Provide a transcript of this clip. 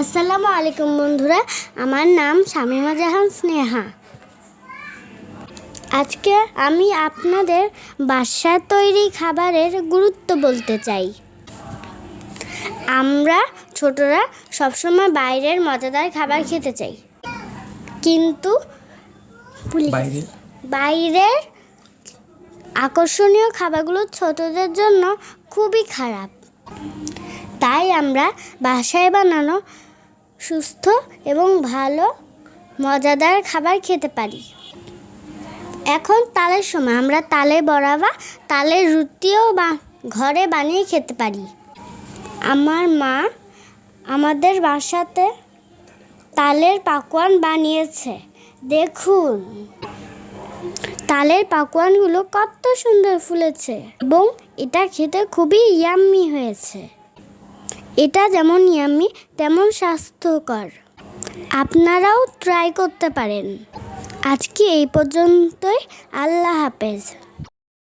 আসসালামু আলাইকুম বন্ধুরা আমার নাম শামিমা জাহান স্নেহা। আজকে আমি আপনাদের বাসায় তৈরি খাবারের গুরুত্ব বলতে চাই। আমরা ছোটরা সবসময় বাইরের মজাদার খাবার খেতে চাই। কিন্তু বাইরের আকর্ষণীয় খাবারগুলো ছোটদের জন্য খুবই খারাপ। তাই আমরা বাসায় বানানো সুস্থ এবং ভালো, মজাদার খাবার খেতে পারি। এখন তালের সময়, আমরা তালের বড়া বা তালের রুটিও বা ঘরে বানিয়ে খেতে পারি। আমার মা আমাদের বাসাতে তালের পাকোয়ান বানিয়েছে। দেখুন, তালের পাকোয়ানগুলো কত সুন্দর ফুলেছে এবং এটা খেতে খুবই ইয়াম্মি হয়েছে। এটা যেমন ইয়ামি তেমন স্বাস্থ্যকর। আপনারাও ট্রাই করতে পারেন। আজকে এই পর্যন্তই আল্লাহ হাফেজ।